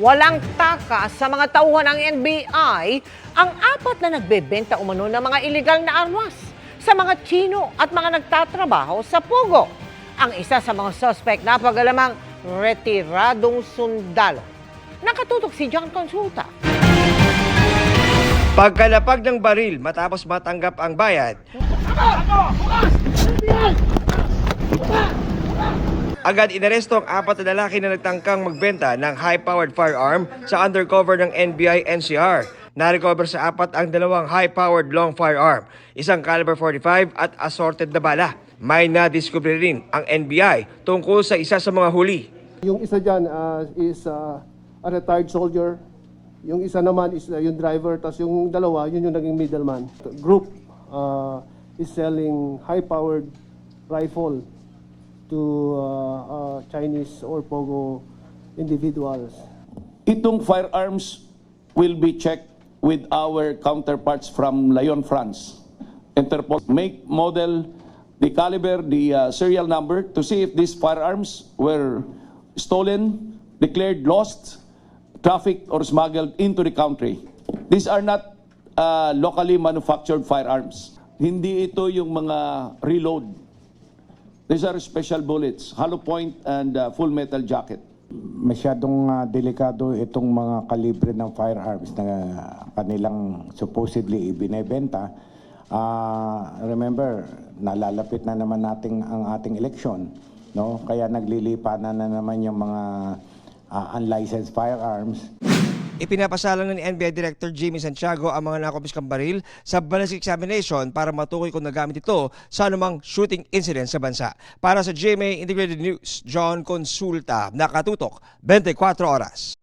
Walang takas sa mga tauhan ng NBI ang apat na nagbebenta umano ng mga illegal na armas sa mga Chino at mga nagtatrabaho sa Pugo. Ang isa sa mga suspect na pagalamang retiradong sundalo. Nakatutok si John Consulta. Pagkalapag ng baril matapos matanggap ang bayad, agad inaresto ang apat na lalaki na nagtangkang magbenta ng high-powered firearm sa undercover ng NBI NCR. Narecover sa apat ang dalawang high-powered long firearm, isang caliber 45 at assorted na bala. May nadiskubre rin ang NBI tungkol sa isa sa mga huli. Yung isa dyan ah, is ah, a retired soldier. Yung isa naman is ah, yung driver. Tapos yung dalawa, yun yung naging middleman. Group ah, is selling high-powered rifle to ah, ah, Chinese or Pogo individuals. Itong firearms will be checked with our counterparts from Lyon, France. Interpol make, model, the caliber, the uh, serial number to see if these firearms were stolen, declared lost, trafficked, or smuggled into the country. These are not uh, locally manufactured firearms. Hindi ito yung mga reload. These are special bullets, hollow point and uh, full metal jacket. masyadong ah, delikado itong mga kalibre ng firearms na kanilang supposedly ibinebenta. Ah, remember, nalalapit na naman natin ang ating eleksyon, no? Kaya naglilipanan na naman yung mga ah, unlicensed firearms. Ipinapasalang na ni NBI Director Jimmy Santiago ang mga nakopiskang baril sa balance examination para matukoy kung nagamit ito sa anumang shooting incident sa bansa. Para sa GMA Integrated News, John Consulta, nakatutok 24 oras.